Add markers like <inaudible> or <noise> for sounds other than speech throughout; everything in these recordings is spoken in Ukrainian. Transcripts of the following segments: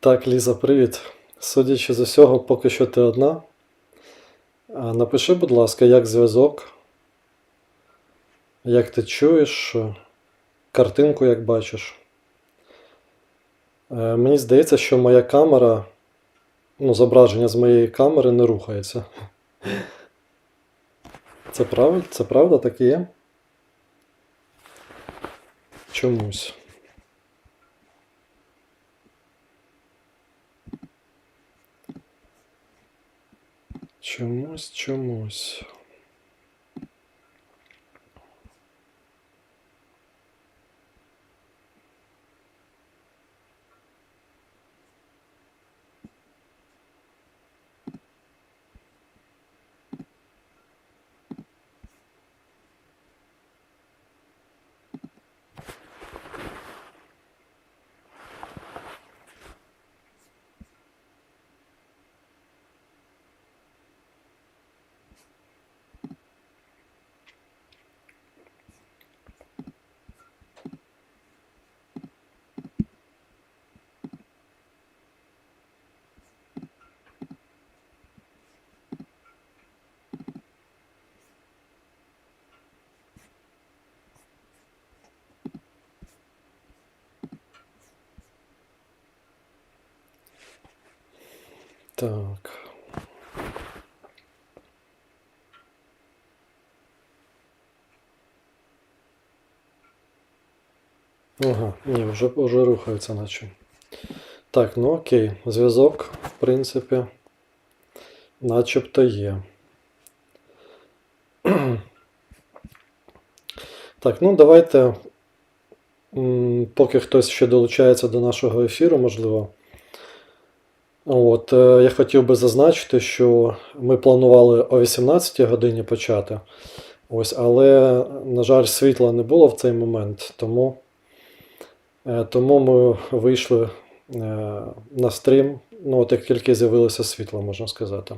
Так, Ліза, привіт. Судячи з усього, поки що ти одна. Напиши, будь ласка, як зв'язок, як ти чуєш, картинку як бачиш. Е, Мені здається, що моя камера, ну, зображення з моєї камери не рухається. Це правда? Це правда так і є? Чомусь. Чомусь, чомусь. Так. Ага, ні, вже, вже рухається наче. Так, ну окей. Зв'язок, в принципі, начебто є. <clears throat> Так, ну давайте, поки хтось ще долучається до нашого ефіру, можливо. От, е, я хотів би зазначити, що ми планували о 18 годині почати. Ось, але, на жаль, світла не було в цей момент, тому, е, тому ми вийшли е, на стрім, ну, от як тільки з'явилося світло, можна сказати.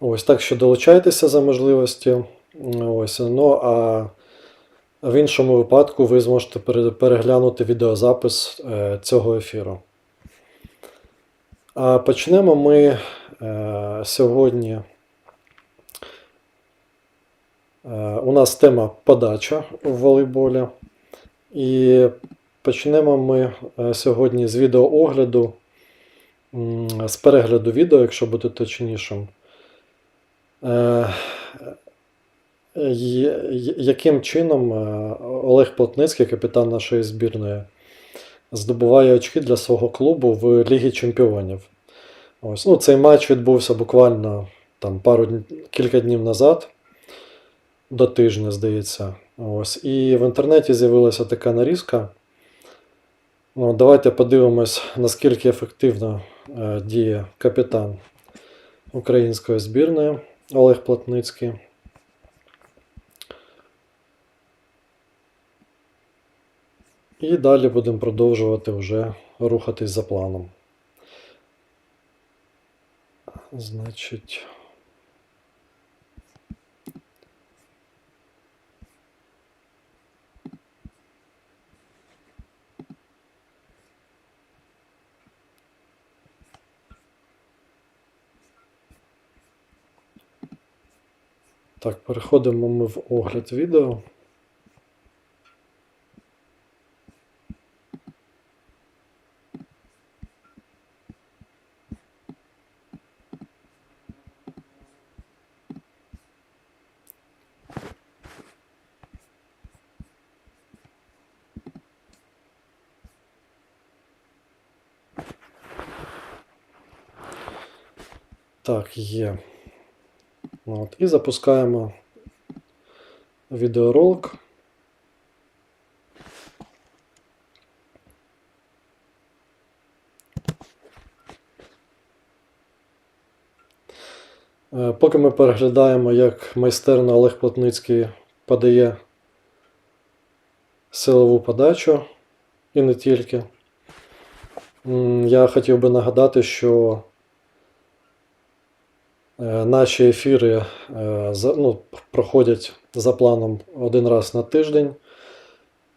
Ось так що долучайтеся за можливості. Ось, ну, а в іншому випадку ви зможете переглянути відеозапис цього ефіру. Почнемо ми е, сьогодні. Е, у нас тема подача в волейболі. І почнемо ми е, сьогодні з відеоогляду, з перегляду відео, якщо бути точнішим. Яким чином Олег Плотницький, капітан нашої збірної, здобуває очки для свого клубу в Лігі Чемпіонів. Ось, ну, цей матч відбувся буквально там, пару кілька днів назад, до тижня, здається. Ось. І в інтернеті з'явилася така нарізка. Ну, давайте подивимось, наскільки ефективно е, діє капітан української збірної Олег Плотницький. І далі будемо продовжувати вже рухатись за планом. Значить. Так, переходимо ми в огляд відео. Так, є. От, і запускаємо відеоролик. Е, Поки ми переглядаємо, як майстерно Олег Плотницький подає силову подачу і не тільки. Я хотів би нагадати, що Наші ефіри е, ну, проходять за планом один раз на тиждень.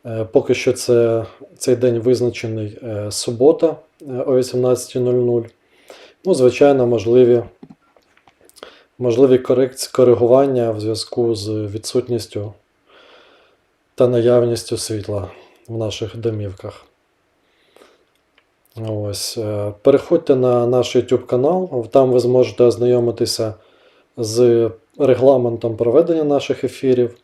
Е, Поки що це, цей день визначений е, субота е, о 18.00. Ну, звичайно, можливі, можливі коригування в зв'язку з відсутністю та наявністю світла в наших домівках. Ось. е, Переходьте на наш YouTube канал, там ви зможете ознайомитися з регламентом проведення наших ефірів.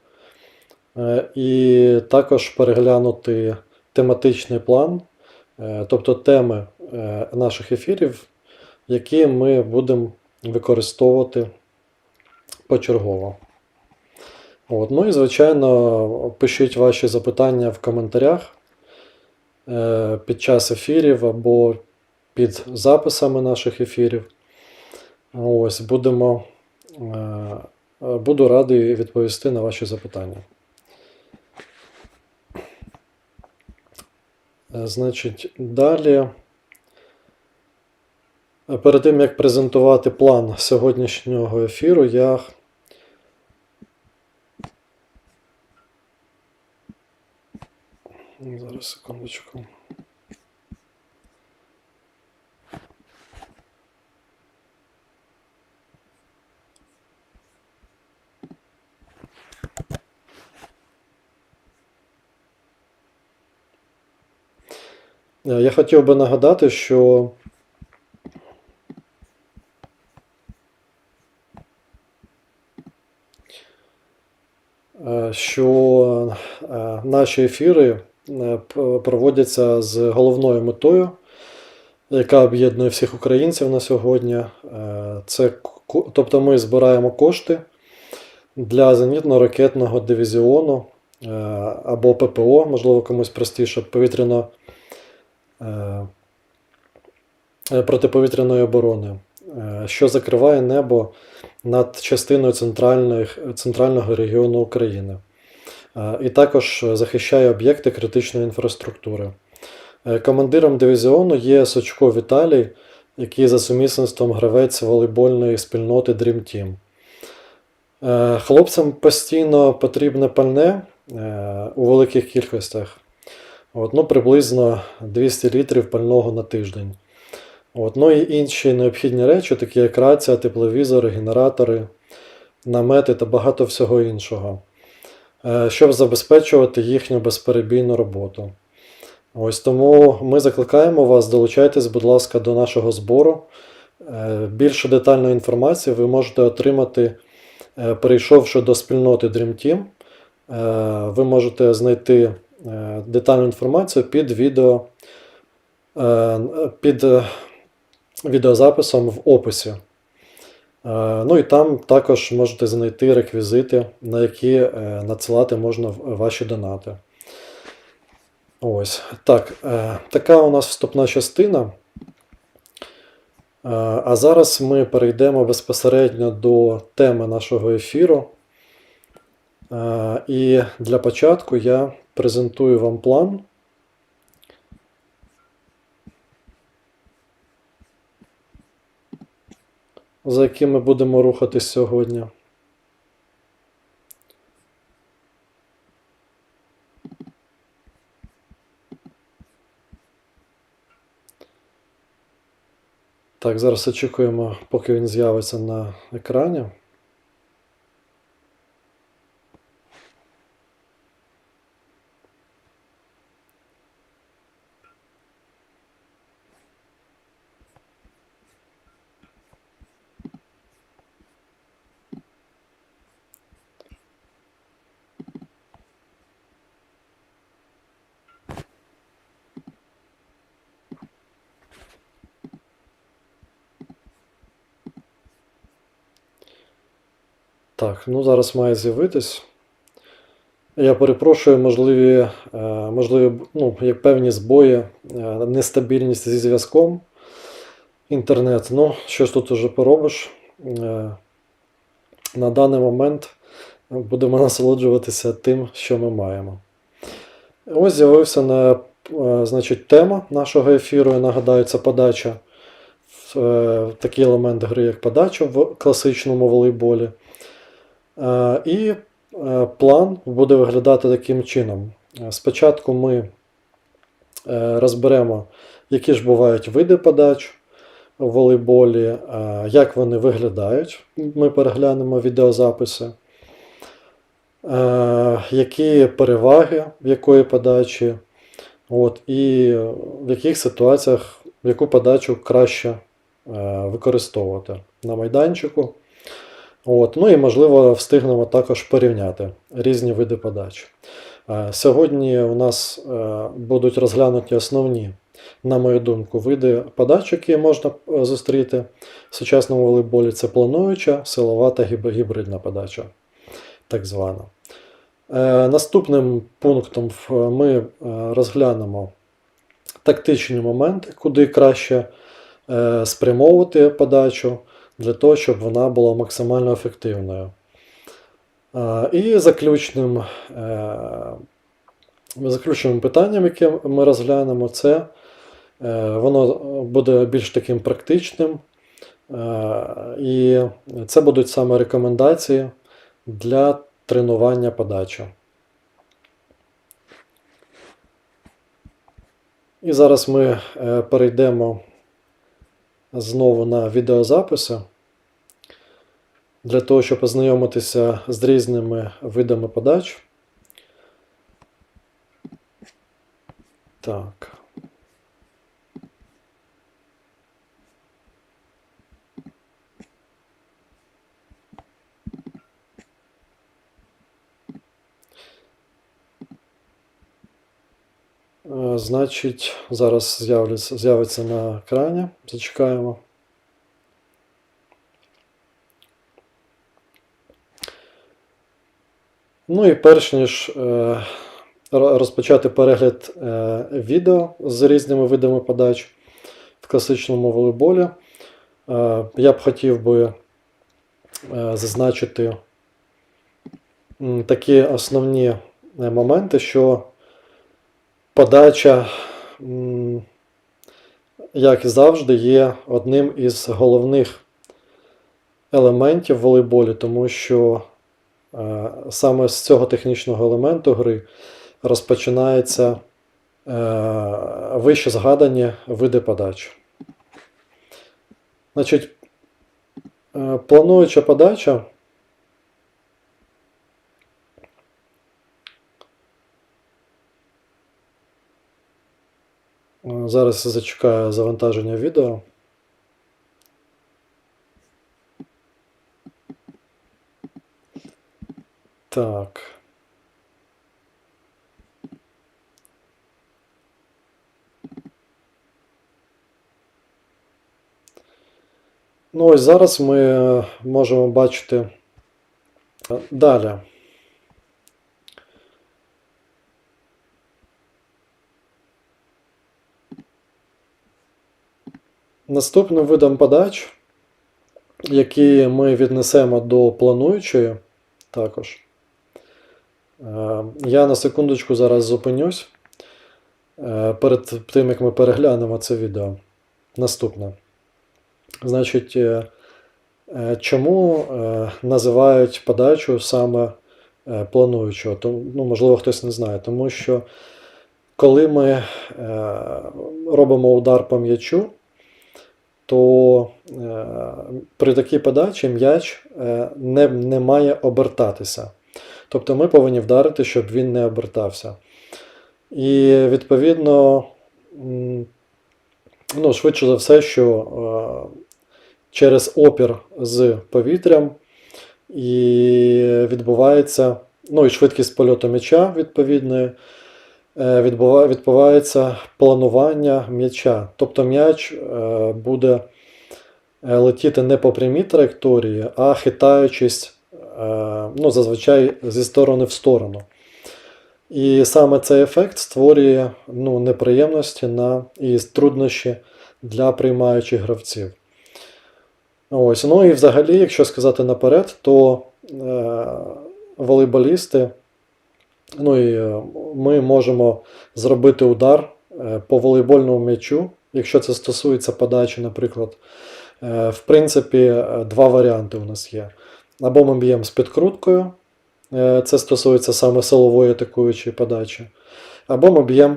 Е, І також переглянути тематичний план, е, тобто теми наших ефірів, які ми будемо використовувати почергово. От. Ну і, звичайно, пишіть ваші запитання в коментарях під час ефірів або під записами наших ефірів. Ось, будемо, е, е, буду радий відповісти на ваші запитання. Е, Значить, далі. е, Перед тим як презентувати план сьогоднішнього ефіру, я зараз секундочку. Я хотів би нагадати, що е, що е, наші ефіри проводяться з головною метою, яка об'єднує всіх українців на сьогодні. Е, Це, тобто ми збираємо кошти для зенітно-ракетного дивізіону е, або ППО, можливо, комусь простіше, повітряно е, е, протиповітряної оборони, е, що закриває небо над частиною центрального регіону України. Е, І також захищає об'єкти критичної інфраструктури. Е, Командиром дивізіону є Сочко Віталій, який за сумісництвом гравець волейбольної спільноти Dream Team. Е, Хлопцям постійно потрібне пальне е, у великих кількостях. От, ну, приблизно 200 літрів пального на тиждень. От, ну і інші необхідні речі, такі як рація, тепловізори, генератори, намети та багато всього іншого, е, щоб забезпечувати їхню безперебійну роботу. Ось тому ми закликаємо вас, долучайтесь, будь ласка, до нашого збору. Е, Більше детальної інформації ви можете отримати, е, перейшовши до спільноти Dream Team. Е, Ви можете знайти е, детальну інформацію під відео, е, під е, відеозаписом в описі. Е, Ну і там також можете знайти реквізити, на які е, надсилати можна ваші донати. Ось. Так, е, така у нас вступна частина. А зараз ми перейдемо безпосередньо до теми нашого ефіру. І для початку я презентую вам план. За яким ми будемо рухатись сьогодні. Так, зараз очікуємо, поки він з'явиться на екрані. Так, ну зараз має з'явитись. Я перепрошую, можливі, е, можливі ну, як певні збої, е, нестабільність зі зв'язком. Інтернет. Ну, що ж тут уже поробиш? Е, На даний момент будемо <laughs> насолоджуватися тим, що ми маємо. Ось з'явився на, значить, тема нашого ефіру. Я нагадаю, це подача. Такий елемент гри, як подача в класичному волейболі. Е, І е, план буде виглядати таким чином. Е, Спочатку ми розберемо, які ж бувають види подач у волейболі, як вони виглядають. Ми переглянемо відеозаписи. Які переваги якої подачі, от, і в яких ситуаціях яку подачу краще використовувати на майданчику. От, ну і можливо встигнемо також порівняти різні види подач. Е, Сьогодні у нас е, будуть розглянуті основні, на мою думку, види подач, які можна е, зустріти в сучасному волейболі. Це плануюча, силова та гібридна подача, так звана. Наступним пунктом ми розглянемо тактичні моменти, куди краще спрямовувати подачу для того, щоб вона була максимально ефективною. І заключним, е, заключним питанням, яке ми розглянемо, це е, воно буде більш таким практичним. Е, І це будуть саме рекомендації для тренування подачі. І зараз ми перейдемо знову на відеозаписи для того, щоб ознайомитися з різними видами подач. Так. Значить, зараз з'являться, з'явиться на екрані. Зачекаємо. Ну і перш ніж е, розпочати перегляд е, відео з різними видами подач в класичному волейболі, е, я б хотів би зазначити такі основні моменти, що подача, як і завжди, є одним із головних елементів волейболі, тому що е, саме з цього технічного елементу гри розпочинається е, вище згадані види подач. Значить, е, плануюча подача. Е, Зараз зачекаю завантаження відео. Так. Ну, ось зараз ми е, можемо бачити е, далі. Наступним видом подач, який ми віднесемо до плануючої також. Е, Я на секундочку зараз зупинюсь е, перед тим, як ми переглянемо це відео. Наступне. Значить, е, чому називають подачу саме плануючого? Ну, можливо, хтось не знає. Тому що коли ми робимо удар по м'ячу, то е, при такій подачі м'яч е, не, не має обертатися. Тобто ми повинні вдарити, щоб він не обертався. І відповідно, ну, швидше за все, що е, через опір з повітрям і відбувається, ну і швидкість польоту м'яча відповідної, відбувається планування м'яча. Тобто м'яч е, буде е, летіти не по прямій траєкторії, а хитаючись е, ну, зазвичай зі сторони в сторону. І саме цей ефект створює ну, неприємності на, і труднощі для приймаючих гравців. Ось, ну і взагалі, якщо сказати наперед, то е, волейболісти, ну і е, ми можемо зробити удар е, по волейбольному м'ячу, якщо це стосується подачі, наприклад. Е, в принципі, два варіанти у нас є. Або ми б'ємо з підкруткою, це стосується саме силової атакуючої подачі. Або ми б'ємо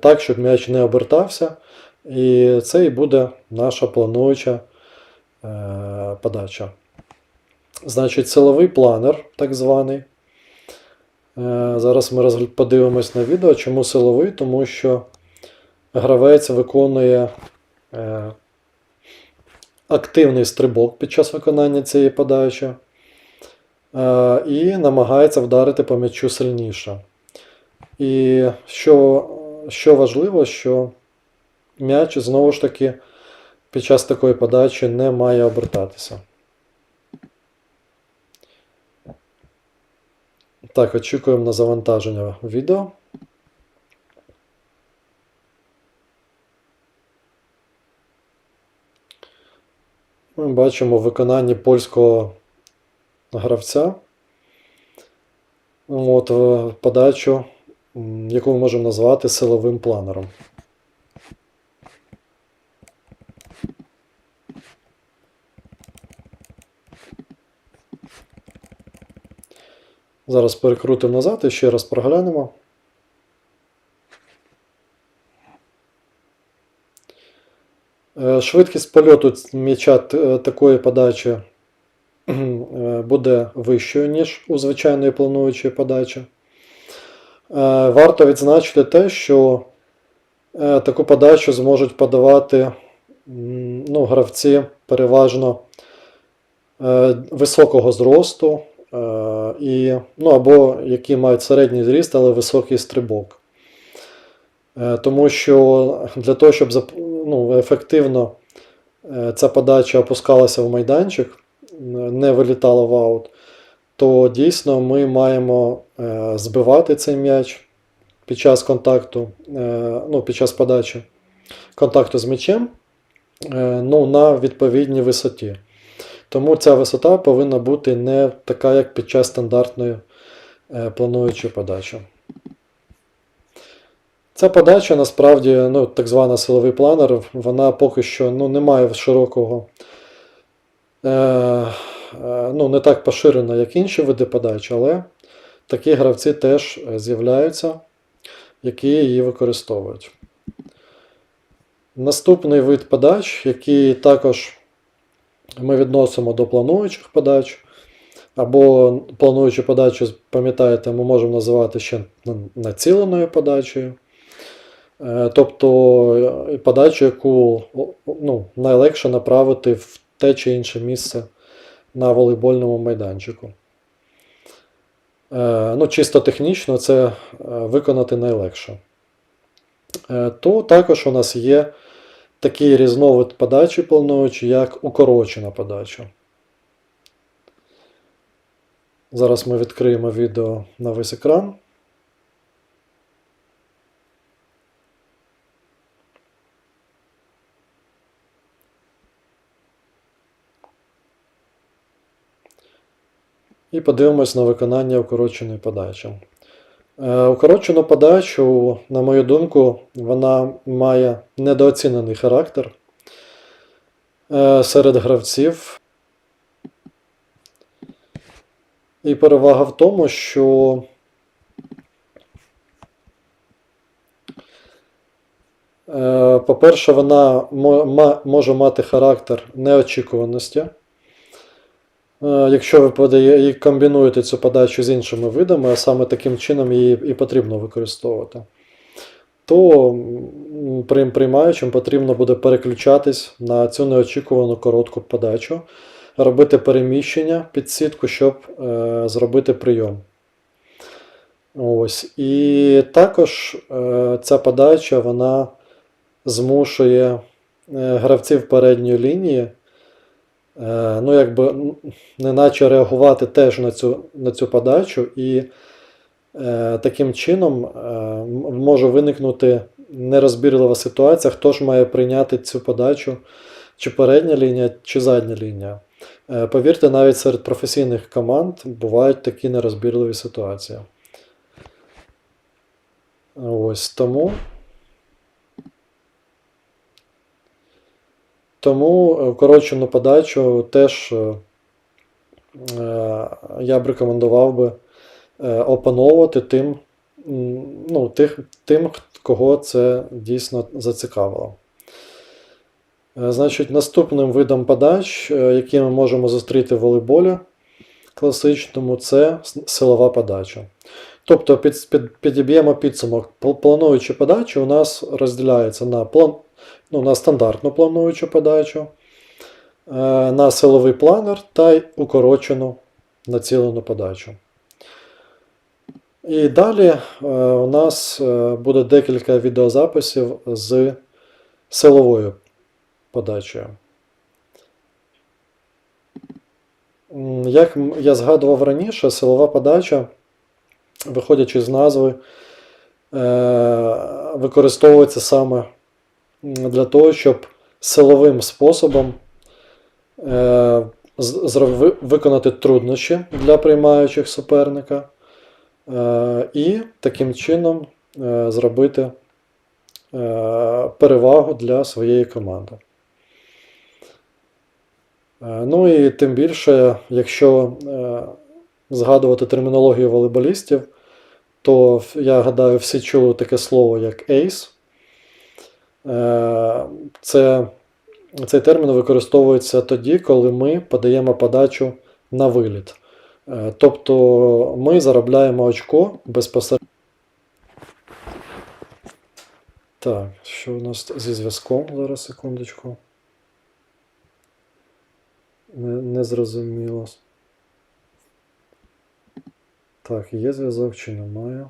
так, щоб м'яч не обертався, І це і буде наша плануюча подача. Значить, силовий планер, так званий. Е, Зараз ми подивимось на відео. Чому силовий? Тому що гравець виконує е, активний стрибок під час виконання цієї подачі е, і намагається вдарити по м'ячу сильніше. І що, що важливо, що м'яч знову ж таки під час такої подачі не має обертатися. Так, очікуємо на завантаження відео. Ми бачимо в виконанні польського гравця. От е, подачу, яку ми можемо назвати силовим планером. Зараз перекрутимо назад і ще раз проглянемо. Е, Швидкість польоту м'яча е, такої подачі е, буде вищою, ніж у звичайної плануючої подачі. Варто відзначити те, що таку подачу зможуть подавати ну, гравці переважно високого зросту, і, ну, або які мають середній зріст, але високий стрибок. Е, Тому що для того, щоб ну, ефективно е, ця подача опускалася в майданчик, не вилітала в аут, то дійсно ми маємо е, збивати цей м'яч під час контакту, е, ну, під час подачі контакту з м'ячем е, ну, на відповідній висоті. Тому ця висота повинна бути не така, як під час стандартної е, плануючої подачі. Ця подача насправді, ну, так звана силовий планер, вона поки що ну, не має широкого, е, е, ну, не так поширена, як інші види подач, але такі гравці теж з'являються, які її використовують. Наступний вид подач, який також ми відносимо до плануючих подач, або плануючу подачу, пам'ятаєте, ми можемо називати ще націленою подачею. Е, Тобто е, подачу, яку ну, найлегше направити в те чи інше місце на волейбольному майданчику. Е, Ну, чисто технічно це виконати найлегше. То також у нас є такий різновид подачі плануючий, як укорочена подача. Зараз ми відкриємо відео на весь екран. І подивимось на виконання укороченої подачі. Е, Укорочену подачу, на мою думку, вона має недооцінений характер е, серед гравців. І перевага в тому, що е, по-перше, вона може мати характер неочікуваності. Е, Якщо ви подає, і комбінуєте цю подачу з іншими видами, а саме таким чином її і потрібно використовувати, то приймаючим потрібно буде переключатись на цю неочікувану коротку подачу, робити переміщення під сітку, щоб е, зробити прийом. Ось. І також е, ця подача вона змушує е, гравців передньої лінії ну, якби, неначе реагувати теж на цю, на цю подачу, і е, таким чином е, може виникнути нерозбірлива ситуація, хто ж має прийняти цю подачу, чи передня лінія, чи задня лінія. Е, повірте, навіть серед професійних команд бувають такі нерозбірливі ситуації. Ось тому. Тому е, вкорочену подачу теж е, е, я б рекомендував би опановувати тим, ну, тих, тим, кого це дійсно зацікавило. Значить, наступним видом подач, які ми можемо зустріти в волейболі класичному, це силова подача. Тобто, під, під, підіб'ємо підсумок. Пл- Плануючі подачі у нас розділяються на, план, ну, на стандартну плануючу подачу, е, на силовий планер та й укорочену націлену подачу. І далі е, у нас е, буде декілька відеозаписів з силовою подачею. Як я згадував раніше, силова подача, виходячи з назви, використовується саме для того, щоб силовим способом е, виконати труднощі для приймаючих суперника е, і таким чином е, зробити е, перевагу для своєї команди. Е, Ну і тим більше, якщо е, згадувати термінологію волейболістів, то я гадаю, всі чули таке слово як ейс. Е, Це, цей термін використовується тоді, коли ми подаємо подачу на виліт. Е, Тобто ми заробляємо очко безпосередньо. Так, що у нас зі зв'язком? Зараз секундочку. Не, не зрозуміло. Так, є зв'язок чи немає?